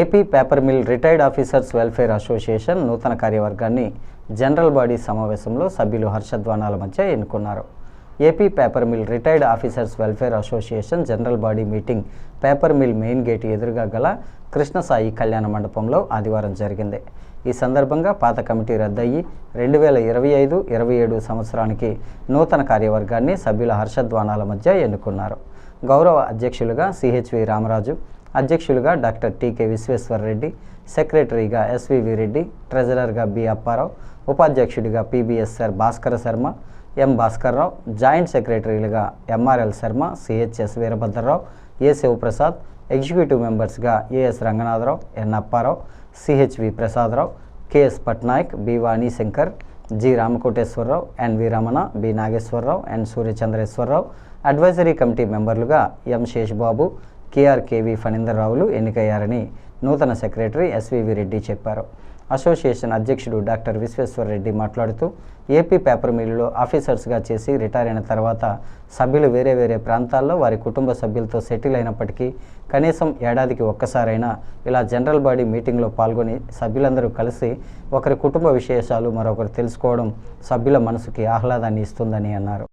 AP paper mill retired officers welfare association నూతన కార్యవర్గాన్ని general body సమావేశంలో సభ్యులు హర్షధ్వానాల మధ్య ఎన్నుకున్నారు. AP paper mill retired officers welfare association general body meeting paper mill main gate ఎదురుగా గల కృష్ణసాయి కళ్యాణ మండపంలో ఆదివారం జరిగింది. ఈ సందర్భంగా పాత కమిటీ రద్దయి రెండు వేల ఇరవై ఐదు ఇరవై ఏడు సంవత్సరానికి నూతన కార్యవర్గాన్ని సభ్యుల హర్షధ్వానాల మధ్య ఎన్నుకున్నారు. గౌరవ అధ్యక్షులుగా సిహెచ్వి రామరాజు అధ్యక్షులుగా డాక్టర్ టీకే విశ్వేశ్వరరెడ్డి సెక్రటరీగా ఎస్వివి రెడ్డి ట్రెజరర్గా బి అప్పారావు ఉపాధ్యక్షుడిగా PBSR Bhaskara Sharma M Bhaskarrao joint సెక్రటరీలుగా MRL Sharma CHS Veerabhadrarao A Sivaprasad executive మెంబర్స్గా AS Ranganatharao N Apparao CHV Prasadarao KS Patnaik B Vanishankar G Ramakoteswararao NV Ramana B Nageswararao N Suryachandreswararao advisory committee మెంబర్లుగా M Sesh Babu కేఆర్కేవి ఫణీందర్రావులు ఎన్నికయ్యారని నూతన secretary SVV Reddy చెప్పారు. Association అధ్యక్షుడు doctor Vishweshwar Reddy మాట్లాడుతూ AP paper మిల్లులో ఆఫీసర్స్గా చేసి retire అయిన తర్వాత సభ్యులు వేరే వేరే ప్రాంతాల్లో వారి కుటుంబ సభ్యులతో సెటిల్ అయినప్పటికీ కనీసం ఏడాదికి ఒక్కసారైనా ఇలా జనరల్ బాడీ మీటింగ్లో పాల్గొని సభ్యులందరూ కలిసి ఒకరి కుటుంబ విశేషాలు మరొకరు తెలుసుకోవడం సభ్యుల మనసుకి ఆహ్లాదాన్ని ఇస్తుందని అన్నారు.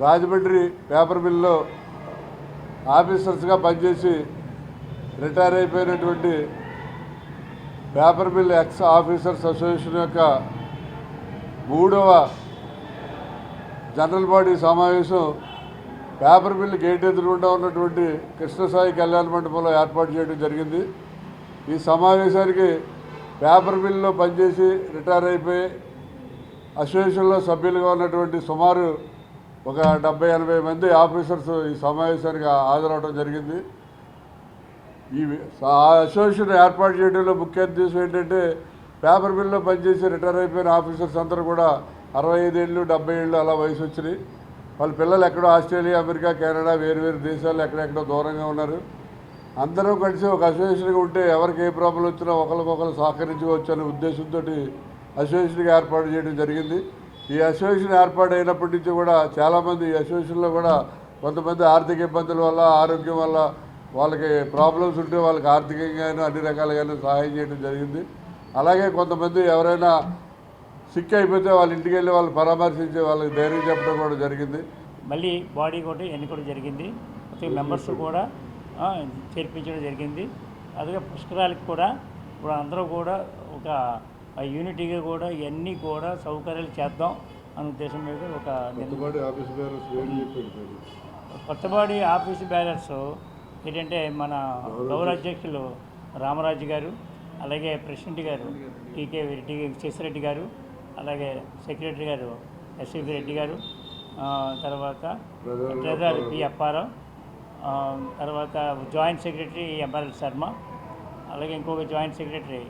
రాజమండ్రి పేపర్ మిల్లో ఆఫీసర్స్గా పనిచేసి రిటైర్ అయిపోయినటువంటి paper mill ex officers association యొక్క మూడవ జనరల్ బాడీ సమావేశం పేపర్ మిల్ గేట్ ఎదురుగుండా ఉన్నటువంటి కృష్ణసాయి కళ్యాణ మండపంలో ఏర్పాటు చేయడం జరిగింది. ఈ సమావేశానికి పేపర్ మిల్లో పనిచేసి రిటైర్ అయిపోయి అసోసియేషన్లో సభ్యులుగా ఉన్నటువంటి సుమారు ఒక డెబ్బై ఎనభై మంది ఆఫీసర్స్ ఈ సమావేశానికి హాజరవడం జరిగింది. ఈ ఆ అసోసియేషన్ ఏర్పాటు చేయడంలో ముఖ్య ఉద్దేశం ఏంటంటే పేపర్ మిల్లో పనిచేసి రిటైర్ అయిపోయిన ఆఫీసర్స్ అందరూ కూడా అరవై ఐదేళ్ళు డెబ్బై ఏళ్ళు అలా వయసు వచ్చినాయి. వాళ్ళ పిల్లలు ఎక్కడో ఆస్ట్రేలియా అమెరికా కెనడా వేరు వేరు దేశాలు ఎక్కడెక్కడో దూరంగా ఉన్నారు. అందరూ కలిసి ఒక అసోసియేషన్గా ఉంటే ఎవరికి ఏ ప్రాబ్లం వచ్చినా ఒకరికొకరు సహకరించుకోవచ్చు అనే ఉద్దేశంతో అసోసియేషన్గా ఏర్పాటు చేయడం జరిగింది. ఈ అసోసియేషన్ ఏర్పాటు అయినప్పటి నుంచి కూడా చాలామంది ఈ అసోసియేషన్లో కూడా కొంతమంది ఆర్థిక ఇబ్బందుల వల్ల ఆరోగ్యం వల్ల వాళ్ళకి ప్రాబ్లమ్స్ ఉంటే వాళ్ళకి ఆర్థికంగానూ అన్ని రకాలుగాను సహాయం చేయడం జరిగింది. అలాగే కొంతమంది ఎవరైనా సిక్ అయిపోతే వాళ్ళ ఇంటికి వెళ్ళి వాళ్ళు పరామర్శించి వాళ్ళకి ధైర్యం చెప్పడం కూడా జరిగింది. మళ్ళీ బాడీ కూడా ఎన్నుకోవడం జరిగింది. మెంబర్స్ కూడా చేర్పించడం జరిగింది. అలాగే పుష్కరాలకు కూడా ఇప్పుడు అందరూ కూడా ఒక యూనిటీగా కూడా ఇవన్నీ కూడా సౌకర్యాలు చేద్దాం అనే ఉద్దేశం మీద ఒక కొత్తబాడి ఆఫీస్ బ్యాలర్స్ ఏంటంటే మన గౌరవ అధ్యక్షులు రామరాజు గారు అలాగే ప్రెసిడెంట్ గారు టీకే రెడ్డి శశిరెడ్డి గారు అలాగే సెక్రటరీ గారు ఎస్వి రెడ్డి గారు తర్వాత ట్రెజరర్ పి అప్పారావు తర్వాత జాయింట్ సెక్రటరీ ఎంఆర్ఎల్ శర్మ అలాగే ఇంకొక జాయింట్ సెక్రటరీ